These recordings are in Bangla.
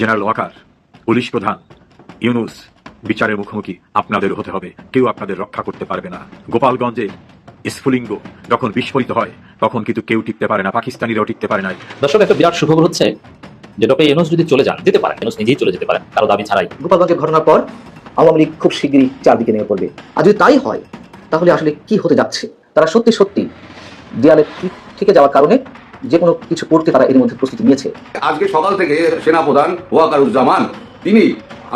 জেনারেল ওয়াকার পুলিশ প্রধান ইউনুস বিচারের মুখোমুখি আপনাদের হতে হবে। কেউ আপনাদের রক্ষা করতে পারবে না। গোপালগঞ্জে স্ফুলিঙ্গ যখন বিস্ফোরিত হয় তখন কিন্তু কেউ টিকতে পারে না পাকিস্তানিরাও টিকতে পারে না দর্শক একটা বিরাট সুখবর হচ্ছে যে ডক্টর ইউনুস যদি চলে যান যেতে পারেন ইউনুস নিজেই চলে যেতে পারেন কারও দাবি ছাড়াই। গোপালগঞ্জের ঘটনার পর আওয়ামী লীগ খুব শীঘ্রই চারদিকে নেমে পড়বে। আর যদি তাই হয় তাহলে আসলে কি হতে যাচ্ছে? তারা সত্যি সত্যি দেয়ালে ঠিক থেকে যাওয়ার কারণে যে কোনো কিছু করতে তারা এর মধ্যে প্রস্তুতি নিয়েছে। আজকে সকাল থেকে সেনাপ্রধান ওয়াকারুজ্জামান তিনি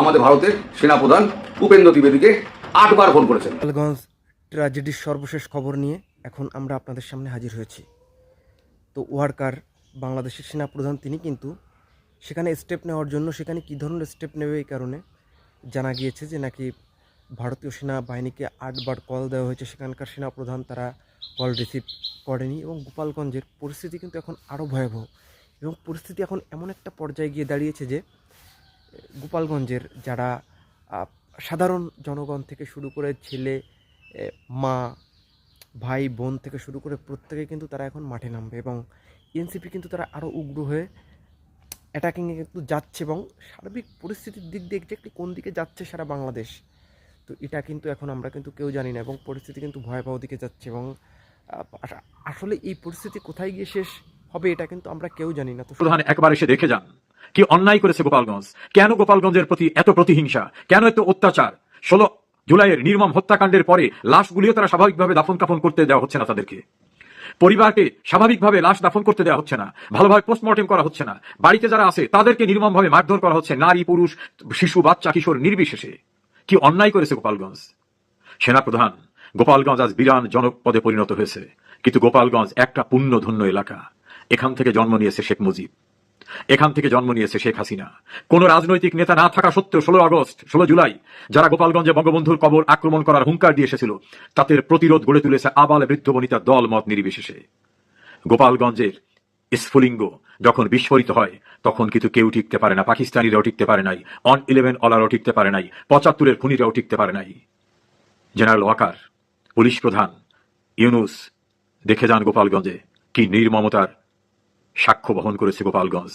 আমাদের ভারতের সেনাপ্রধান উপেন্দ্র ত্রিবেদীকে আটবার ফোন করেছেন। ট্র্যাজেডির সর্বশেষ খবর নিয়ে এখন আমরা আপনাদের সামনে হাজির হয়েছি। তো ওয়ার্কার বাংলাদেশের সেনাপ্রধান তিনি কিন্তু সেখানে স্টেপ নেওয়ার জন্য সেখানে কী ধরনের স্টেপ নেবে এই কারণে জানা গিয়েছে যে নাকি ভারতীয় সেনাবাহিনীকে আটবার কল দেওয়া হয়েছে। সেখানকার সেনাপ্রধান তারা কল রিসিভ করেনি এবং গোপালগঞ্জের পরিস্থিতি কিন্তু এখন আরও ভয়াবহ এবং পরিস্থিতি এখন এমন একটা পর্যায়ে গিয়ে দাঁড়িয়েছে যে, গোপালগঞ্জের যারা সাধারণ জনগণ থেকে শুরু করে ছেলে মা, ভাই, বোন থেকে শুরু করে প্রত্যেকে কিন্তু তারা এখন মাঠে নামবে এবং এনসিপি কিন্তু তারা আরও উগ্র হয়ে অ্যাটাকিংয়ে কিন্তু যাচ্ছে এবং সার্বিক পরিস্থিতির দিক দিয়ে একটি কোন দিকে যাচ্ছে সারা বাংলাদেশ। তো এটা কিন্তু এখন আমরা কিন্তু কেউ জানি না এবং পরিস্থিতি কিন্তু ভয়াবহ দিকে যাচ্ছে এবং আসলে এই পরিস্থিতি কোথায় গিয়ে শেষ হবে এটা কিন্তু আমরা কেউ জানি না। তো প্রধান, একবার এসে দেখে যান। কি অন্যায় করেছে গোপালগঞ্জ? কেন গোপালগঞ্জের প্রতি এত প্রতিহিংসা? কেন এত অত্যাচার? ষোলো জুলাইয়ের নির্মম হত্যাকাণ্ডের পরে লাশগুলিও তারা স্বাভাবিকভাবে দাফন কাফন করতে দেওয়া হচ্ছে না তাদেরকে। পরিবারকে স্বাভাবিকভাবে লাশ দাফন করতে দেওয়া হচ্ছে না। ভালোভাবে পোস্টমর্টেম করা হচ্ছে না। বাড়িতে যারা আছে, তাদেরকে নির্মমভাবে মারধর করা হচ্ছে। নারী, পুরুষ, শিশু, বাচ্চা, কিশোর নির্বিশেষে। কি অন্যায় করেছে গোপালগঞ্জ? সেনাপ্রধান, গোপালগঞ্জ আজ বিরান জনপদে পরিণত হয়েছে। কিন্তু গোপালগঞ্জ একটা পুণ্যধন্য এলাকা। এখান থেকে জন্ম নিয়েছে শেখ মুজিব। এখান থেকে জন্ম নিয়েছে শেখ হাসিনা। কোন রাজনৈতিক নেতা না থাকা সত্ত্বেও ষোলো আগস্ট, ষোলো জুলাই, যারা গোপালগঞ্জে বঙ্গবন্ধুর কবর আক্রমণ করার হুঙ্কার দিয়ে এসেছিল, তাদের প্রতিরোধ গড়ে তুলেছে আবাল বৃদ্ধ বনিতা দল মত নির্বিশেষে। গোপালগঞ্জের স্ফুলিঙ্গ। যখন বিস্ফোরিত হয়, তখন কিন্তু কেউ টিকতে পারে না, পাকিস্তানিরাও টিকতে পারে নাই অন ইলেভেন অলারও টিকতে পারে নাই, পঁচাত্তরের খুনিরাও টিকতে পারে নাই। জেনারেল ওয়াকার, পুলিশ প্রধান, ইউনুস, দেখে যান গোপালগঞ্জে, কি নির্মমতার সাক্ষ্য বহন করেছে গোপালগঞ্জ।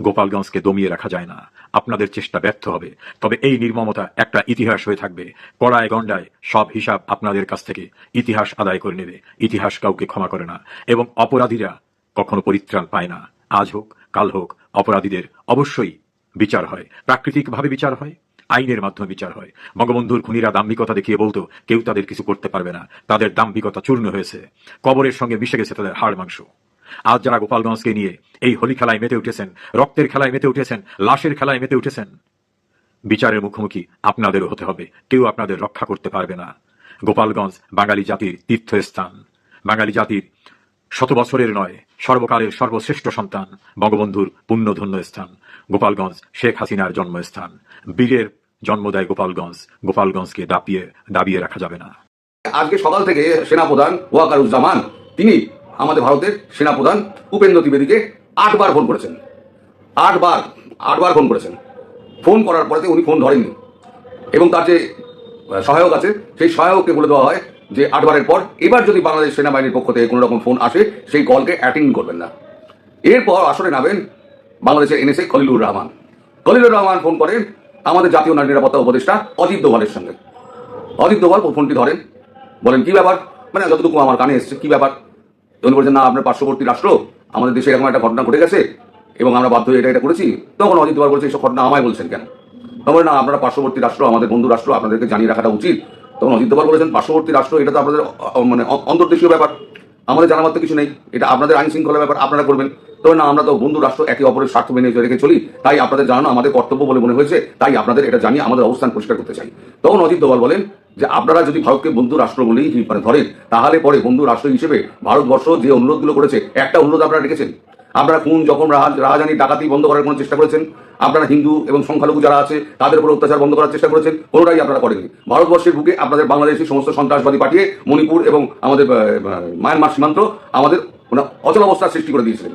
গোপালগঞ্জকে দমিয়ে রাখা যায় না, আপনাদের চেষ্টা ব্যর্থ হবে, তবে এই নির্মমতা একটা ইতিহাস হয়ে থাকবে, কড়ায় গণ্ডায় সব হিসাব আপনাদের কাছ থেকে ইতিহাস আদায় করে নেবে, ইতিহাস কাউকে ক্ষমা করে না, এবং অপরাধীরা কখনো পরিত্রাণ পায় না। আজ হোক, কাল হোক, অপরাধীদের অবশ্যই বিচার হয়। প্রাকৃতিকভাবে বিচার হয়, আইনের মাধ্যমে বিচার হয়। বঙ্গবন্ধুর খুনিরা দাম্ভিকতা দেখিয়ে বলতো, কেউ তাদের কিছু করতে পারবে না। তাদের দাম্ভিকতা চূর্ণ হয়েছে। কবরের সঙ্গে মিশে গেছে তাদের হাড় মাংস। আজ যারা গোপালগঞ্জকে নিয়ে এই হোলি খেলায় মেতে উঠেছেন, রক্তের খেলায় মেতে উঠেছেন, লাশের খেলায় মেতে উঠেছেন, বিচারের মুখোমুখি আপনাদেরও হতে হবে। কেউ আপনাদের রক্ষা করতে পারবে না। গোপালগঞ্জ বাঙালি জাতির তীর্থস্থান। বাঙালি জাতির শত বছরের নয়, সর্বকালের সর্বশ্রেষ্ঠ সন্তান, বঙ্গবন্ধুর পুণ্যধন্য স্থান, গোপালগঞ্জ শেখ হাসিনার জন্মস্থান। বীরের জন্মদায় গোপালগঞ্জ, গোপালগঞ্জকে দাপিয়ে, দাবিয়ে রাখা যাবে না। আজকে সকাল থেকে সেনাপ্রধান ওয়াকারুজ্জামান, তিনি আমাদের ভারতের সেনাপ্রধান উপেন্দ্র ত্রিবেদীকে আটবার ফোন করেছেন। আটবার আটবার ফোন করেছেন। ফোন করার পরেতে উনি ফোন ধরেননি। এবং তার যে সহায়ক আছে, সেই সহায়ককে বলে দেওয়া হয় যে আটবারের পর এবার যদি বাংলাদেশ সেনাবাহিনীর পক্ষ থেকে কোনো রকম ফোন আসে, সেই কলকে অ্যাটেন্ড করবেন না। এরপর আসরে নামেন বাংলাদেশের এনএসএ খলিলুর রহমান। খলিলুর রহমান ফোন করেন আমাদের জাতীয় নারী নিরাপত্তা উপদেষ্টা অজিত দোভালের সঙ্গে। অজিত দোভাল ফোনটি ধরেন, বলেন, কি ব্যাপার? মানে যতটুকু আমার কানে এসছে, কি ব্যাপার? তো উনি বলছেন, না, আপনার পার্শ্ববর্তী রাষ্ট্র, আমাদের দেশে এরকম একটা ঘটনা ঘটে গেছে এবং আমরা বাধ্য হয়ে এটা এটা করেছি। তখন অজিত দোভাল বলছে এইসব ঘটনা আমায় বলছেন কেন? তখন না, আপনারা পার্শ্ববর্তী রাষ্ট্র, আমাদের বন্ধু রাষ্ট্র, আপনাদেরকে জানিয়ে রাখাটা উচিত। তখন অজিত বলেছেন, পার্শ্ববর্তী রাষ্ট্র, এটা তো আপনাদের মানে অন্তর্দেশীয় ব্যাপার। আমাদের জানা মাত্র কিছু নেই। এটা আপনাদের আইন শৃঙ্খলা ব্যাপার, আপনারা করবেন। তবে না, আমরা তো বন্ধু রাষ্ট্র, একে অপরের স্বার্থ মেনে রেখে চলি। তাই আপনাদের জানানো আমাদের কর্তব্য বলে মনে হয়েছে। তাই আপনাদের এটা জানিয়ে আমাদের অবস্থান পরিষ্কার করতে চাই। তখন অজিত দোভাল বলেন যে, আপনারা যদি ভারতকে বন্ধু রাষ্ট্র বলেই মানে ধরেন, তাহলে পরে বন্ধু রাষ্ট্র হিসেবে ভারতবর্ষ যে অনুরোধগুলো করেছে, একটা অনুরোধ আপনারা রেখেছেন? আপনারা কোন যখন রাহা- রাহাজানি ডাকাতি বন্ধ করার কোনো চেষ্টা করেছেন? আপনারা হিন্দু এবং সংখ্যালঘু যারা আছে, তাদের উপর অত্যাচার বন্ধ করার চেষ্টা করেছেন? কোনোটাই আপনারা করেননি। ভারতবর্ষের বুকে আপনাদের বাংলাদেশের সমস্ত সন্ত্রাসবাদী পাঠিয়ে মণিপুর এবং আমাদের মায়ানমার সীমান্ত আমাদের মানে অচল অবস্থার সৃষ্টি করে দিয়েছিলেন।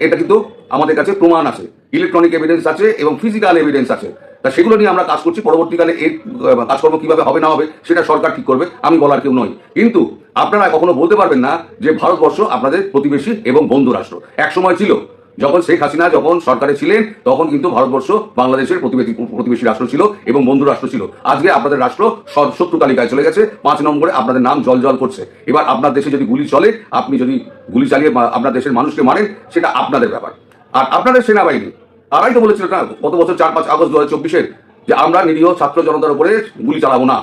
এটা কিন্তু আমাদের কাছে প্রমাণ আছে। ইলেকট্রনিক এভিডেন্স আছে এবং ফিজিক্যাল এভিডেন্স আছে। তা সেগুলো নিয়ে আমরা কাজ করছি। পরবর্তীকালে এর কাজকর্ম কীভাবে হবে না হবে সেটা সরকার ঠিক করবে। আমি বলার কেউ নই। কিন্তু আপনারা কখনো বলতে পারবেন না যে ভারতবর্ষ আপনাদের প্রতিবেশী এবং বন্ধু রাষ্ট্র। এক সময় ছিল, যখন শেখ হাসিনা যখন সরকারে ছিলেন, তখন কিন্তু ভারতবর্ষ বাংলাদেশের প্রতিবেশী প্রতিবেশী রাষ্ট্র ছিল এবং বন্ধু রাষ্ট্র ছিল। আজকে আপনাদের রাষ্ট্র শত্রু তালিকায় চলে গেছে। পাঁচ নম্বরে আপনাদের নাম জল জল করছে। এবার আপনার দেশে যদি গুলি চলে, আপনি যদি গুলি চালিয়ে আপনার দেশের মানুষকে মারেন, সেটা আপনাদের ব্যাপার। আর আপনাদের সেনাবাহিনী তারাই তো বলেছিল না গত বছর চার পাঁচ আগস্ট দু হাজার চব্বিশের যে আমরা নিরীহ ছাত্র জনতার উপরে গুলি চালাবো না।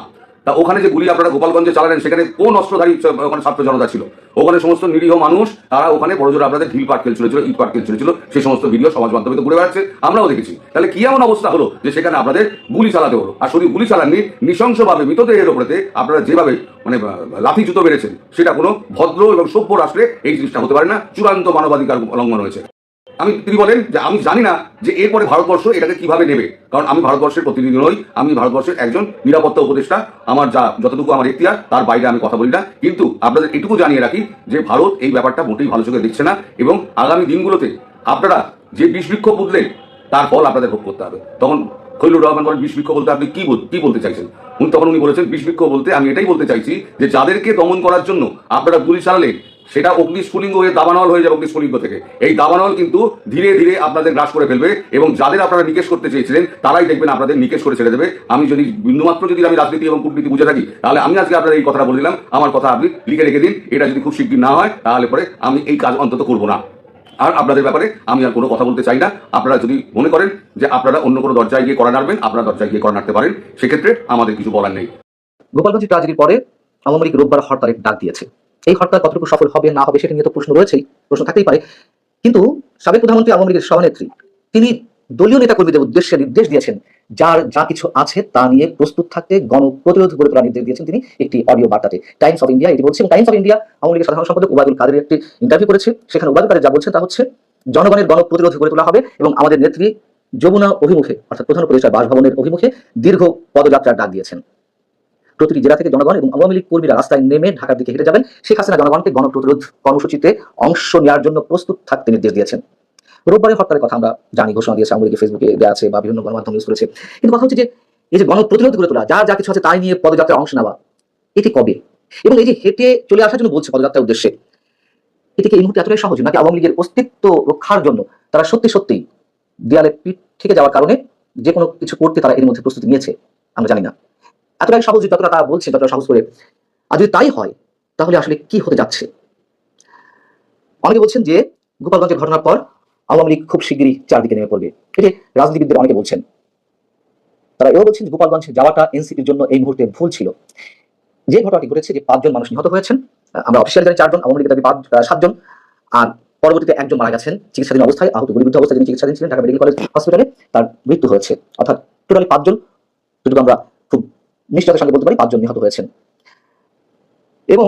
তা ওখানে যে গুলি আপনারা গোপালগঞ্জে চালালেন, সেখানে কোন অস্ত্রধারী ওখানে ছাত্র জনতা ছিল? ওখানে সমস্ত নিরীহ মানুষ, তারা ওখানে বড় জোরে আপনাদের ঢিল পাট খেলছিল ইট পাট খেলছিল সেই সমস্ত ভিডিও সমাজ মাধ্যমে তো ঘুরে বেড়াচ্ছে, আমরাও দেখেছি। তাহলে কি এমন অবস্থা হলো যে সেখানে আপনাদের গুলি চালাতে হলো? আর শুধু গুলি চালাননি, নৃশংসভাবে মৃতদেহের ওপরেতে আপনারা যেভাবে মানে লাঠি জুতো বেড়েছেন সেটা কোনো ভদ্র এবং সভ্য রাষ্ট্রে এই জিনিসটা হতে পারে না। চূড়ান্ত মানবাধিকার লঙ্ঘন হয়েছে। আমি তিনি বলেন যে আমি জানি না যে এরপরে ভারতবর্ষ এটাকে কীভাবে নেবে। কারণ আমি ভারতবর্ষের প্রতিনিধি নই, আমি ভারতবর্ষের একজন নিরাপত্তা উপদেষ্টা। আমার যা, যতটুকু আমার এখতিয়ার, তার বাইরে আমি কথা বলি না। কিন্তু আপনাদের এটুকু জানিয়ে রাখি যে ভারত এই ব্যাপারটা মোটেই ভালো চোখে দেখছে না এবং আগামী দিনগুলোতে আপনারা যে বিষ বৃক্ষ পুঁতলেন, তার ফল আপনাদের ভোগ করতে হবে। তখন খৈলুর রহমান বলেন, বিষ বলতে আপনি কি কি বলতে চাইছেন? উনি তখন উনি বলেছেন, বিষ বলতে আমি এটাই বলতে চাইছি যে যাদেরকে দমন করার জন্য আপনারা গুলি চালালেন সেটা অগ্নিস্ফুলিঙ্গ হয়ে দাবানল হয়ে যাবে অগ্নিস্ফুলিঙ্গ থেকে। এই দাবানল কিন্তু ধীরে ধীরে আপনাদের গ্রাস করে ফেলবে এবং যাদের আপনারা নিকেশ করতে চেয়েছিলেন, তারাই দেখবেন আপনাদের নিকেশ করে ছেড়ে দেবে। আমি যদি বিন্দুমাত্র যদি আমি রাজনীতি এবং কূটনীতি বুঝে থাকি, তাহলে আমি আজকে আপনার এই কথাটা বলে দিলাম। আমার কথা আপনি লিখে রেখে দিন। এটা যদি খুব শিগগির না হয়, তাহলে পরে আমি এই কাজ অন্তত করব না। আর আপনাদের ব্যাপারে আমি আর কোনো কথা বলতে চাই না। আপনারা যদি মনে করেন যে আপনারা অন্য কোনো দরজায় গিয়ে করা নাড়বেন, আপনারা দরজায় গিয়ে করা নাড়তে পারেন। সেক্ষেত্রে আমাদের কিছু বলার নেই। গোপালগঞ্জ ট্রাজেডির পরে, আওয়ামী লীগ রোববার হরতালের ডাক দিয়েছে। এই হরতাল কতটুকু সফল হবে, না হবে, সেটা নিয়ে তো প্রশ্ন রয়েছেই, প্রশ্ন থাকতেই পারে। কিন্তু সাবেক প্রধানমন্ত্রী আওয়ামী লীগের সভানেত্রী, তিনি দলীয় নেতাকর্মীদের উদ্দেশ্যে নির্দেশ দিয়েছেন, যার যা কিছু আছে তা নিয়ে প্রস্তুত থাকতে গণ প্রতিরোধ গড়ে তোলার নির্দেশ দিয়েছেন তিনি একটি অডিও বার্তাতে। টাইমস অফ ইন্ডিয়া এটি বলছে, এবং টাইমস অফ ইন্ডিয়া আওয়ামী লীগের সাধারণ সম্পাদক ওবায়দুল কাদের একটি ইন্টারভিউ করেছে, সেখানে ওবায়দুল কাদের যা বলছেন তা হচ্ছে, জনগণের গণ প্রতিরোধ গড়ে তোলা হবে, এবং আমাদের নেত্রী যমুনা অভিমুখে, অর্থাৎ প্রধান উপদেষ্টা বাসভবনের অভিমুখে দীর্ঘ পদযাত্রার ডাক দিয়েছেন। প্রতিটি জেলা থেকে জনগণ এবং আওয়ামী লীগ কর্মীরা রাস্তায় নেমে ঢাকার দিকে হেঁটে যাবেন। শেখ হাসিনা জনগণকে গণপ্রতিরোধ কর্মসূচিতে অংশ নেওয়ার জন্য প্রস্তুত থাকতে নির্দেশ দিয়েছেন। রোববারে হরতালের কথা আমরা জানি, ঘোষণা দিয়েছে আওয়ামী ফেসবুকে দেওয়া আছে বা বিভিন্ন গণমাধ্যম ইউজ করেছে। কিন্তু কথা হচ্ছে যে এই যে গণপ্রতিরোধ গড়ে তোলা, যার যা কিছু আছে তাই নিয়ে পদযাত্রায় অংশ নেওয়া, এটি কবে? এবং এই যে হেঁটে চলে আসার জন্য বলছে পদযাত্রার উদ্দেশ্যে এটিকে এই মুহূর্তে এতটাই সহজ নাকি আওয়ামী লীগের অস্তিত্ব রক্ষার জন্য তারা সত্যি সত্যি দেয়ালে পিঠ থেকে যাওয়ার কারণে যে কোনো কিছু করতে তারা এর মধ্যে প্রস্তুতি নিয়েছে, আমরা জানি না। এতটাই সহজ যতটা তারা বলছে ততটা সহজ করে। আর যদি তাই হয়, তাহলে আসলে কি হতে যাচ্ছে? অনেকে বলছেন যে, গোপালগঞ্জের ঘটনার পর আওয়ামী লীগ খুব শিগগিরই চারদিকে নেমে পড়বে। এটি রাজনীতিবিদদের অনেকে বলছেন, তারা এও বলছেন গোপালগঞ্জ যাওয়াটা এনসিপির জন্য এই মুহূর্তে ভুল ছিল। যে ঘটনাটি ঘটেছে যে পাঁচজন মানুষ নিহত হয়েছেন, আমরা অফিসিয়াল জানি চারজন, আওয়ামী লীগের দাবি পাঁচ সাতজন। আর পরবর্তীতে একজন মারা গেছেন চিকিৎসাধীন অবস্থায়, আহত গুলিবিদ্ধ অবস্থায়, যিনি চিকিৎসাধীন ছিলেন ঢাকা মেডিকেল কলেজ হসপিটালে তার মৃত্যু হয়েছে। অর্থাৎ টোটালি পাঁচজন যেটুকু আমরা নিশ্চয়তার সঙ্গে বলতে পারি, পাঁচজন নিহত হয়েছেন। এবং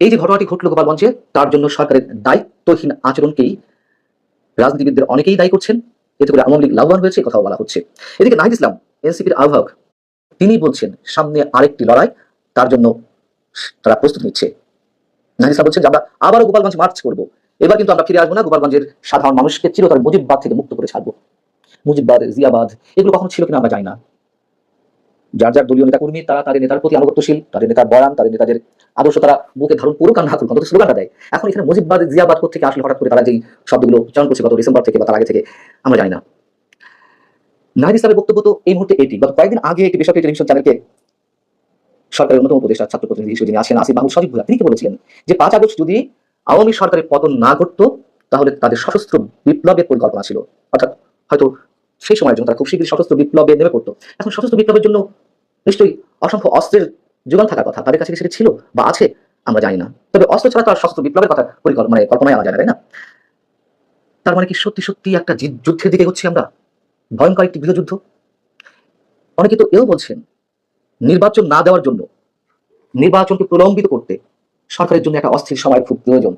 এই যে ঘটনাটি ঘটলো গোপালগঞ্জে, তার জন্য সরকারের দায়িত্বহীন আচরণকেই রাজনীতিবিদদের অনেকেই দায়ী করছেন। এতে করে আওয়ামী লীগ লাভবান হয়েছে, কথাও বলা হচ্ছে। এদিকে নাহিদ ইসলাম, এনসিপির আহ্বায়ক, তিনি বলছেন, সামনে আরেকটি লড়াই, তার জন্য তারা প্রস্তুত নিচ্ছে। নাহিদ ইসলাম বলছেন যে, আমরা আবারও গোপালগঞ্জ মার্চ করব। এবার কিন্তু আমরা ফিরে আসব না, গোপালগঞ্জের সাধারণ মানুষকে চিরতরে মুজিববাদ থেকে মুক্ত করে ছাড়বো। মুজিববাদ, জিয়াবাদ, এগুলো কখনো ছিল কিনা আমরা জানি না। যার যার দলীয় নেতাকর্মী, তারা তাদের নেতার প্রতি আনুগত্যশীল, তাদের নেতার বয়ান, তাদের নেতাদের আদর্শ, তারা বুকে ধারণ পুরো কান হাকুন অন্তত স্লোগানটা দেয়। এখন এখানে মুজিববাদ জিয়াবাদ থেকে আসলে হঠাৎ করে তারা যেই শব্দগুলো উচ্চারণ করছে গত ডিসেম্বর থেকে বা তার আগে থেকে, আমরা জানি না। নাহিদ ইসলামের বক্তব্য তো এই মুহূর্তে এটি। গত কয়েকদিন আগে একটি বেসরকারি টেলিভিশন চ্যানেলকে সরকারের অন্যতম উপদেষ্টা ছাত্র প্রতিনিধি হিসেবে যিনি আছেন, আসিফ মাহমুদ সজীব ভুয়া তিনি কি বলেছিলেন যে পাঁচ আগস্ট যদি আওয়ামী সরকারের পতন না ঘটতো, তাহলে তাদের সশস্ত্র বিপ্লবের পরিকল্পনা ছিল। অর্থাৎ হয়তো সেই সময়ের জন্য তারা খুব শীঘ্রই সশস্ত্র বিপ্লবে নেমে পড়তো। এখন সশস্ত্র বিপ্লবের জন্য নিশ্চয়ই অসংখ্য অস্ত্রের যোগান থাকার কথা তাদের কাছে সেটা ছিল বা আছে, আমরা জানি না। তবে অস্ত্র ছাড়া তো আর সশস্ত্র বিপ্লবের কথা পরিকল্পনা মানে কল্পনায় আনা যায় তাই না? তার মানে কি সত্যি সত্যি একটা যুদ্ধের দিকে হচ্ছে আমরা? ভয়ঙ্কর একটি গৃহযুদ্ধ অনেকে তো এও বলছেন, নির্বাচন না দেওয়ার জন্য, নির্বাচনকে প্রলম্বিত করতে সরকারের জন্য একটা অস্থির সময় খুব প্রয়োজন।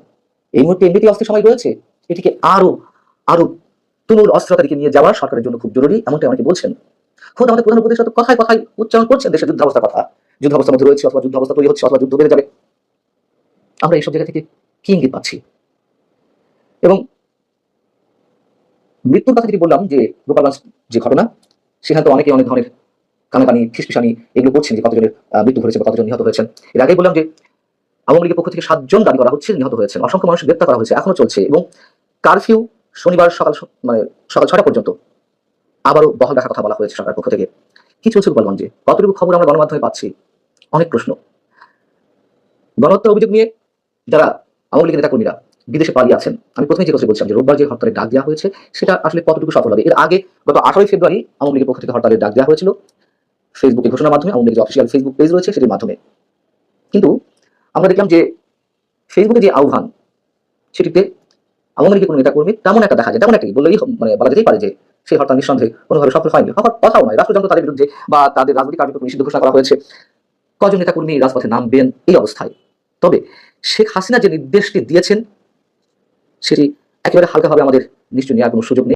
এই মুহূর্তে এমনিতেই অস্থির সময় রয়েছে, এটিকে আরও আরও তুমুল অস্ত্রতারিকে নিয়ে যাওয়া সরকারের জন্য খুব জরুরি এমনটা অনেকে বলছেন। খোদ আমাদের প্রধান উপদেষ্টা কথায় কথায় উচ্চারণ করছেন দেশের যুদ্ধাবস্থার কথা। যুদ্ধাবস্থার মধ্যে রয়েছে অথবা যুদ্ধাবস্থা তৈরি হচ্ছে অথবা যুদ্ধ বেড়ে যাবে। আমরা এইসব জায়গা থেকে কি ইঙ্গিত পাচ্ছি? এবং মৃত্যুর কথা যেটি বললাম, যে গোপালগঞ্জ যে ঘটনা, সেখানে তো অনেকে অনেক ধরনের কানাকানি, ফিসফিসানি এগুলো করছেন যে কতজনের মৃত্যু হয়েছে বা কতজন নিহত হয়েছেন। এর আগেই বললাম যে আওয়ামী লীগের পক্ষ থেকে সাতজন দাবি করা হচ্ছে, নিহত হয়েছেন। অসংখ্য মানুষ গ্রেপ্তার করা হয়েছে, এখনও চলছে। এবং কারফিউ শনিবার সকাল মানে সকাল ছটা পর্যন্ত আবারও বহাল রাখার কথা বলা হয়েছে সরকার পক্ষ থেকে। কি চলছে গোপালগঞ্জে। কতটুকু খবর আমরা গণমাধ্যমে পাচ্ছি? অনেক প্রশ্ন। গণহত্যার অভিযোগ নিয়ে যারা আওয়ামী লীগের নেতাকর্মীরা বিদেশে পালিয়ে আছেন, আমি প্রথমে যে কথা বলছিলাম যে রোববার যে হরতালের ডাক দেওয়া হয়েছে, সেটা আসলে কতটুকু সফল হবে? এর আগে গত আঠারোই ফেব্রুয়ারি আওয়ামী লীগের পক্ষ থেকে হরতালের ডাক দেওয়া হয়েছিল। ফেসবুকে ঘোষণার মাধ্যমে আওয়ামী লীগের অফিসিয়াল ফেসবুক পেজ রয়েছে সেটির মাধ্যমে। কিন্তু আমরা দেখলাম যে ফেসবুকে যে আহ্বান, সেটিতে আওয়ামী লীগের কোনো নেতাকর্মী তেমন একটা দেখা যায়, তেমন একটা বললেই মানে বলা যেতেই পারে যে সেই হরতাল নিঃসন্দেহে কোনোভাবে সফল হয়নি। হওয়ার কথাও নয়, রাষ্ট্রযন্ত্র তাদের বিরুদ্ধে বা তাদের রাজনৈতিক কার্যক্রম নিষিদ্ধ ঘোষণা করা হয়েছে। কজন নেতাকর্মী রাজপথে নামবেন এই অবস্থায়? তবে শেখ হাসিনা যে নির্দেশটি দিয়েছেন, সেটি একেবারে হালকাভাবে আমাদের নিশ্চয় নেওয়ার কোনো সুযোগ নেই।